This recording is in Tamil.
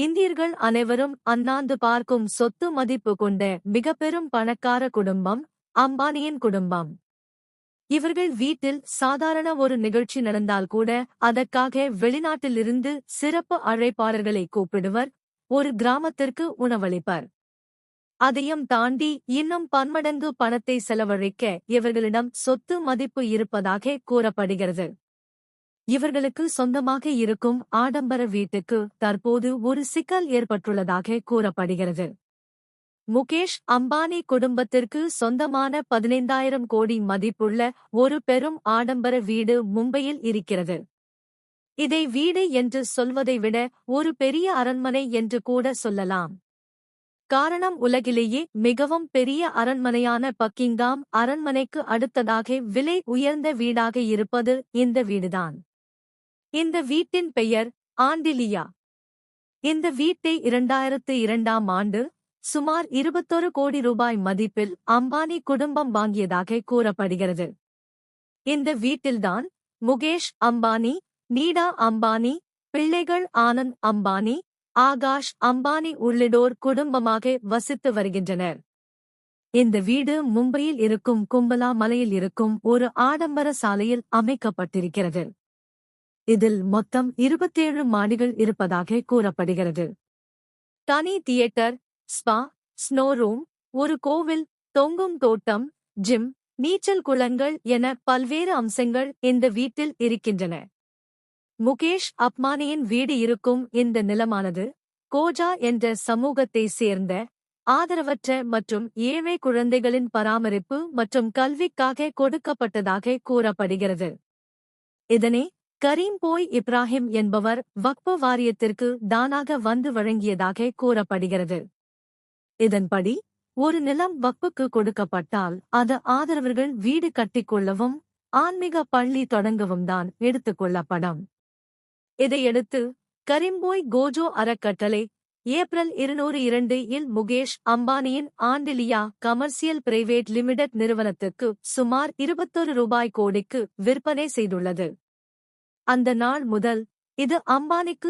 இந்தியர்கள் அனைவரும் அண்ணாந்து பார்க்கும் சொத்து மதிப்பு கொண்ட மிக பெரும் பணக்கார குடும்பம் அம்பானியின் குடும்பம். இவர்கள் வீட்டில் சாதாரண ஒரு நிகழ்ச்சி நடந்தால் கூட அதற்காக வெளிநாட்டிலிருந்து சிறப்பு அழைப்பாளர்களை கூப்பிடுவர் ஒரு கிராமத்திற்கு உணவளிப்பர். அதையும் தாண்டி இன்னும் பன்மடங்கு பணத்தை செலவழிக்க இவர்களிடம் சொத்து மதிப்பு இருப்பதாக கூறப்படுகிறது. இவர்களுக்கு சொந்தமாக இருக்கும் ஆடம்பர வீட்டுக்கு தற்போது ஒரு சிக்கல் ஏற்பட்டுள்ளதாக கூறப்படுகிறது. முகேஷ் அம்பானி குடும்பத்திற்கு சொந்தமான பதினைந்தாயிரம் கோடி மதிப்புள்ள ஒரு பெரும் ஆடம்பர வீடு மும்பையில் இருக்கிறது. இதை வீடு என்று சொல்வதை விட ஒரு பெரிய அரண்மனை என்று கூட சொல்லலாம். காரணம் உலகிலேயே மிகவும் பெரிய அரண்மனையான பக்கிங்காம் அரண்மனைக்கு அடுத்ததாக விலை உயர்ந்த வீடாக இருப்பது இந்த வீடுதான். இந்த வீட்டின் பெயர் ஆண்டிலியா இந்த வீட்டை இரண்டாயிரத்து இரண்டாம் ஆண்டு சுமார் இருபத்தொரு கோடி ரூபாய் மதிப்பில் அம்பானி குடும்பம் வாங்கியதாக கூறப்படுகிறது. இந்த வீட்டில்தான் முகேஷ் அம்பானி நீடா அம்பானி பிள்ளைகள் ஆனந்த் அம்பானி ஆகாஷ் அம்பானி உள்ளிட்டோர் குடும்பமாக வசித்து வருகின்றனர். இந்த வீடு மும்பையில் இருக்கும் கும்பலா மலையில் இருக்கும் ஒரு ஆடம்பர சாலையில் அமைக்கப்பட்டிருக்கிறது. இதில் மொத்தம் இருபத்தேழு மாடிகள் இருப்பதாக கூறப்படுகிறது. தனி தியேட்டர் ஸ்பா ஸ்னோ ரூம் ஒரு கோவில் தொங்கும் தோட்டம் ஜிம் நீச்சல் குளங்கள் என பல்வேறு அம்சங்கள் இந்த வீட்டில் இருக்கின்றன. முகேஷ் அப்மானியின் வீடு இருக்கும் இந்த நிலமானது கோஜா என்ற சமூகத்தை சேர்ந்த ஆதரவற்ற மற்றும் ஏழை குழந்தைகளின் பராமரிப்பு மற்றும் கல்விக்காக கொடுக்கப்பட்டதாக கூறப்படுகிறது. இதனை கரீம் போய் இப்ராஹிம் என்பவர் வக்பு வாரியத்திற்கு தானாக வந்து வழங்கியதாக கூறப்படுகிறது. இதன்படி ஒரு நிலம் வக்புக்கு கொடுக்கப்பட்டால் அது ஆதரவர்கள் வீடு கட்டிக்கொள்ளவும் ஆன்மீக பள்ளி தொடங்கவும் தான் எடுத்துக்கொள்ளப்படும். இதையடுத்து கரிம்போய் கோஜோ அறக்கட்டளை ஏப்ரல் இருநூறு இரண்டு இல் முகேஷ் அம்பானியின் ஆண்டிலியா கமர்சியல் பிரைவேட் லிமிடெட் நிறுவனத்துக்கு சுமார் இருபத்தொரு ரூபாய் கோடிக்கு விற்பனை செய்துள்ளது. அந்த நாள் முதல் இது அம்பானிக்கு